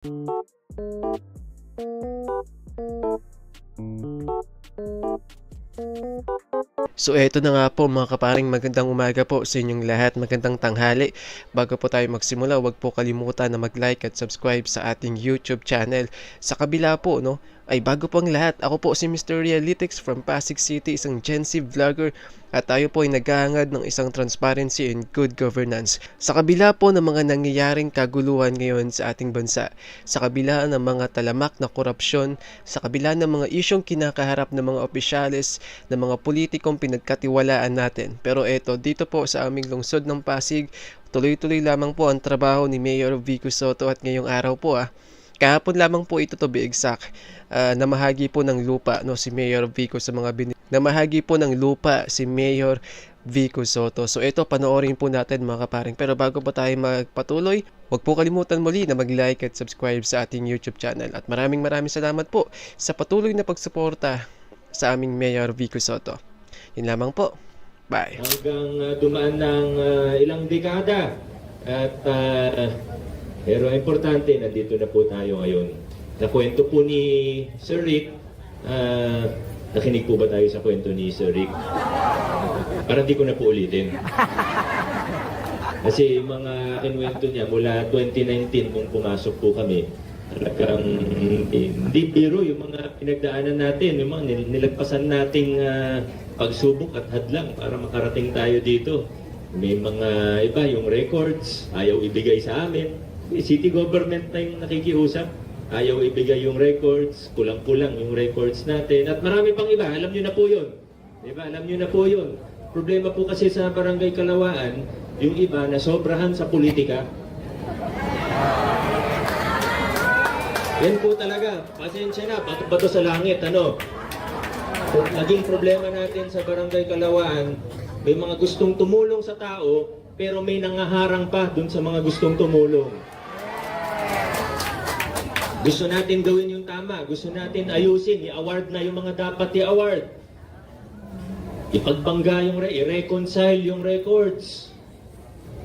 So eto na nga po mga kaparing magandang umaga po sa inyong lahat, magandang tanghali. Bago po tayo magsimula, huwag po kalimutan na mag-like at subscribe sa ating YouTube channel. Sa kabila po, no, ay bago po ang lahat, ako po si Mr. Realitics from Pasig City, isang Gen Z vlogger at tayo po ay naghahangad ng isang transparency and good governance. Sa kabila po ng mga nangyayaring kaguluhan ngayon sa ating bansa, sa kabila ng mga talamak na korupsyon, sa kabila ng mga isyong kinakaharap ng mga opisyales, ng mga politikong pinagkatiwalaan natin. Pero eto, dito po sa aming lungsod ng Pasig, tuloy-tuloy lamang po ang trabaho ni Mayor Vico Soto at ngayong araw po ah, Kahapon lamang po ito to be exact. ah, namahagi po ng lupa no si Mayor Vico sa mga bin namahagi po ng lupa si Mayor Vico Soto. So ito panoorin po natin mga kaparing. Pero bago pa tayo magpatuloy, huwag po kalimutan muli na mag-like at subscribe sa ating YouTube channel. At maraming maraming salamat po sa patuloy na pagsuporta sa aming Mayor Vico Soto. Yun lamang po. Bye. hanggang uh, dumaan ng uh, ilang dekada. At uh, pero importante, nandito na po tayo ngayon. Nakwento po ni Sir Rick, uh, nakinig po ba tayo sa kwento ni Sir Rick? Parang di ko na po ulitin. Kasi mga kinwento niya mula 2019 kung pumasok po kami, talagang eh, hindi biro yung mga pinagdaanan natin, yung mga nil- nilagpasan nating ah, pagsubok at hadlang para makarating tayo dito. May mga iba, yung records, ayaw ibigay sa amin. May city government na yung nakikiusap. Ayaw ibigay yung records, kulang-kulang yung records natin. At marami pang iba, alam nyo na po yun. Di ba? Alam nyo na po yun. Problema po kasi sa Barangay Kalawaan, yung iba na sobrahan sa politika. Yan po talaga. Pasensya na. Bato, bato sa langit. Ano? Naging problema natin sa Barangay Kalawaan, may mga gustong tumulong sa tao, pero may nangaharang pa dun sa mga gustong tumulong. Gusto natin gawin yung tama. Gusto natin ayusin. I-award na yung mga dapat i-award. Ipagbangga yung re- i-reconcile yung records.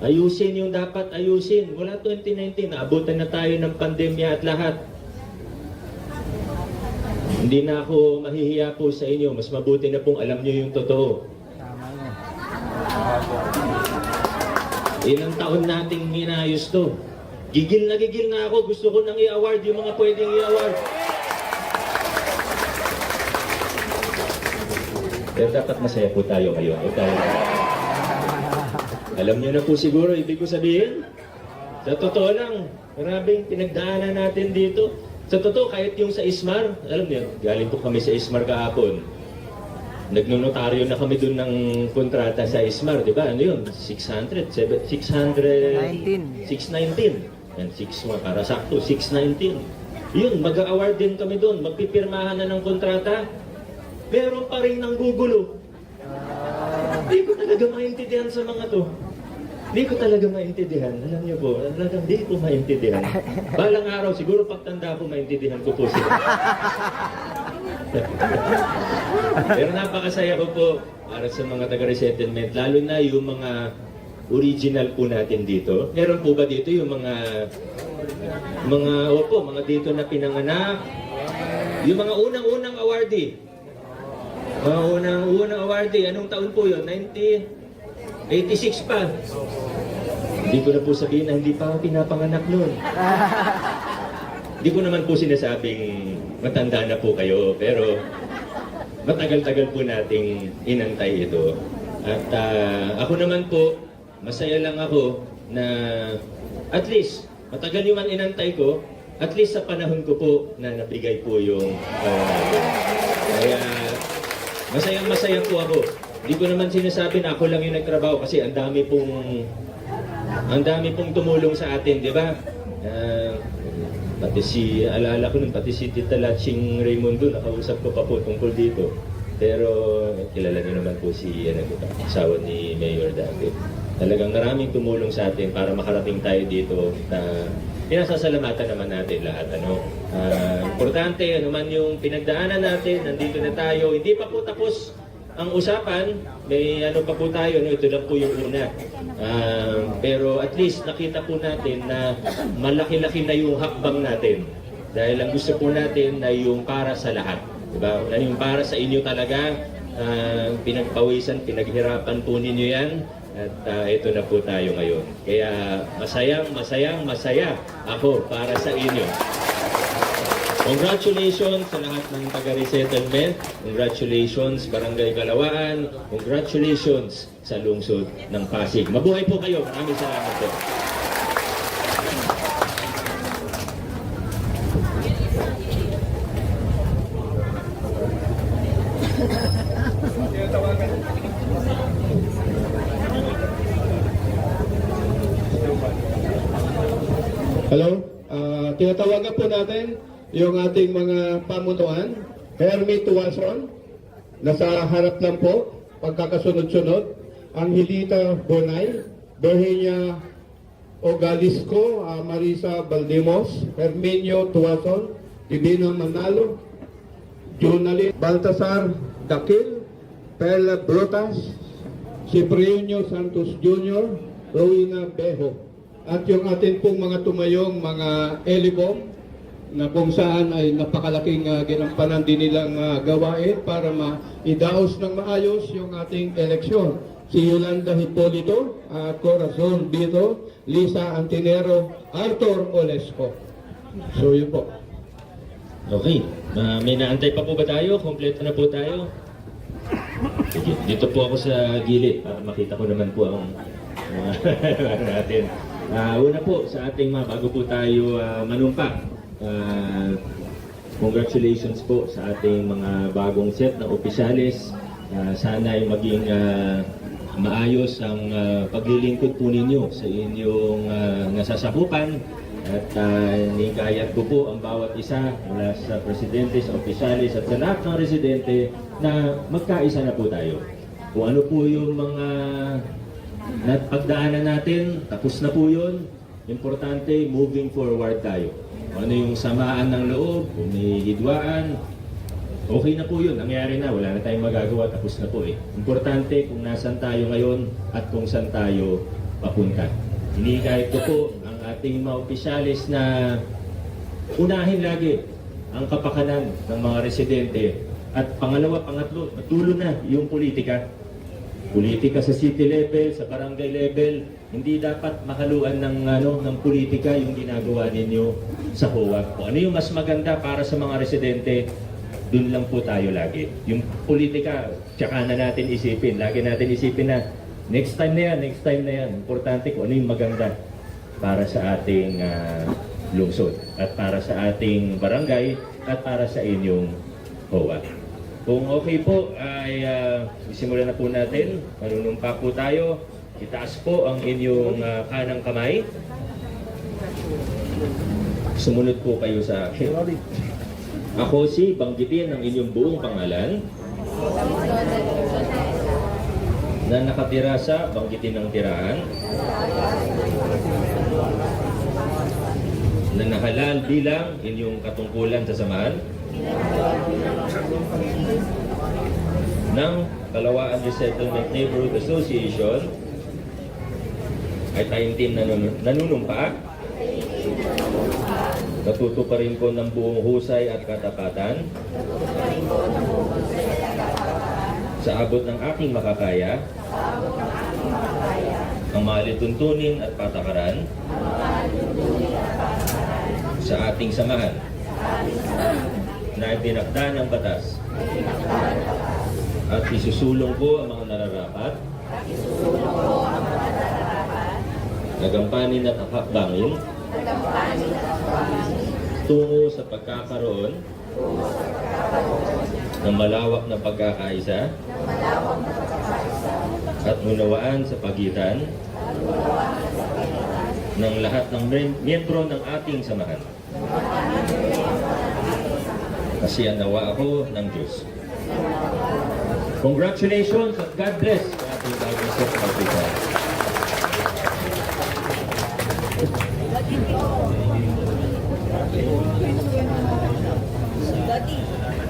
Ayusin yung dapat ayusin. Wala 2019, naabutan na tayo ng pandemya at lahat. Hindi na ako mahihiya po sa inyo. Mas mabuti na pong alam nyo yung totoo. Ilang taon nating minayos to. Gigil na gigil na ako. Gusto ko nang i-award yung mga pwedeng i-award. Pero dapat masaya po tayo ngayon. Tayo. Alam niyo na po siguro, ibig ko sabihin, sa totoo lang, maraming pinagdaanan natin dito. Sa totoo, kahit yung sa Ismar, alam niyo, galing po kami sa Ismar kahapon. Nagnonotaryo na kami dun ng kontrata sa Ismar, di ba? Ano yun? 600, 7, 600... 619. Yan, 6 para sakto, 619. Yun, mag-award din kami dun. Magpipirmahan na ng kontrata. Meron pa rin ng gugulo. Hindi ko talaga maintindihan sa mga to. Hindi ko talaga maintindihan. Alam niyo po, talagang hindi ko maintindihan. Balang araw, siguro pagtanda ko, maintindihan ko po sila. Pero napakasaya ko po para sa mga taga-resettlement, lalo na yung mga original po natin dito. Meron po ba dito yung mga mga opo, mga dito na pinanganak? Yung mga unang-unang awardee. Mga unang-unang awardee, anong taon po yun? 1986 pa. Hindi ko na po sabihin na hindi pa ako pinapanganak noon. Hindi ko naman po sinasabing matanda na po kayo, pero matagal-tagal po nating inantay ito. At ah, ako naman po, masaya lang ako na at least, matagal yung inantay ko, at least sa panahon ko po na nabigay po yung ah, kaya masayang masaya po ako. Hindi ko naman sinasabi na ako lang yung nagtrabaho kasi ang dami pong ang dami pong tumulong sa atin, di ba? Ah, pati si, alala ko nun, pati si Tita Latching Raymundo, nakausap ko pa po tungkol dito. Pero kilala niyo naman po si ano, asawa ni Mayor dati. Talagang maraming tumulong sa atin para makarating tayo dito na pinasasalamatan naman natin lahat. Ano? Ah, importante, ano man yung pinagdaanan natin, nandito na tayo. Hindi pa po tapos ang usapan, may ano pa po tayo, no? ito lang po yung una. Ah, pero at least nakita po natin na malaki-laki na yung hakbang natin. Dahil ang gusto po natin na yung para sa lahat. Diba? Na yung para sa inyo talaga, ah, pinagpawisan, pinaghirapan po ninyo yan. At ah, ito na po tayo ngayon. Kaya masayang, masayang, masaya ako para sa inyo. Congratulations sa lahat ng taga-resettlement. Congratulations Barangay Galawaan. Congratulations sa lungsod ng Pasig. Mabuhay po kayo. Maraming salamat po. Hello? Ah, tinatawagan po natin yung ating mga pamunuan. Hermie Tuwason, nasa harap lang po, pagkakasunod-sunod. Angelita Bonay, Virginia Ogalisco, ah, Marisa Baldimos, Herminio Tuwason, Divino Manalo, Junalyn Baltasar Dakil, Perla Brotas, Cipriano Santos Jr., Rowena Bejo. At yung atin pong mga tumayong mga elibong na kung saan ay napakalaking uh, ginampanan din nilang ah, gawain para maidaos ng maayos yung ating eleksyon. Si Yolanda Hipolito, uh, Corazon Bito, Lisa Antinero, Arthur Olesco. So yun po. Okay. Ah, may naantay pa po ba tayo? Kompleto na po tayo? Dito po ako sa gilid para makita ko naman po ang mga natin. Ah, una po sa ating mga bago po tayo ah, manumpa. Ah, congratulations po sa ating mga bagong set ng opisyalis. Ah, sana ay maging ah, maayos ang ah, paglilingkod po ninyo sa inyong ah, nasasakupan at uh, nikayat ko po ang bawat isa mula sa presidente, sa opisyalis at sa lahat ng residente na magkaisa na po tayo. Kung ano po yung mga pagdaanan natin, tapos na po yun. Importante, moving forward tayo. Ano yung samaan ng loob, kung okay na po yun. Nangyari na, wala na tayong magagawa, tapos na po eh. Importante kung nasan tayo ngayon at kung saan tayo papunta. Inikahit ko po ang ating mga opisyalis na unahin lagi ang kapakanan ng mga residente at pangalawa, pangatlo, matulo na yung politika. Politika sa city level, sa barangay level, hindi dapat makaluan ng ano ng politika yung ginagawa ninyo sa COA. Kung ano yung mas maganda para sa mga residente, dun lang po tayo lagi. Yung politika, tsaka na natin isipin. Lagi natin isipin na next time na yan, next time na yan. Importante kung ano yung maganda para sa ating ah, lungsod at para sa ating barangay at para sa inyong COA. Kung okay po, ay uh, simulan na po natin. Manunumpa po tayo. Itaas po ang inyong ah, kanang kamay. Sumunod po kayo sa akin. Ako si banggitin ang inyong buong pangalan na nakatira sa banggitin ng tirahan na nahalal bilang inyong katungkulan sa samahan ng Kalawaan Resettlement Neighborhood Association. Ay tayong team na nanun- nanunumpa Natutuparin ko ng buong husay at katapatan. Sa abot ng aking makakaya. Ang mga lituntunin at patakaran. Sa ating samahan na itinakda ng batas. At isusulong ko ang mga nararapat. Nagampanin at hakbangin. Tungo sa pagkakaroon ng malawak na pagkakaisa at unawaan sa pagitan ng lahat ng miyembro ng ating samahan. Kasi nawa ako ng Diyos. Congratulations at God bless sa ating bagong of officers.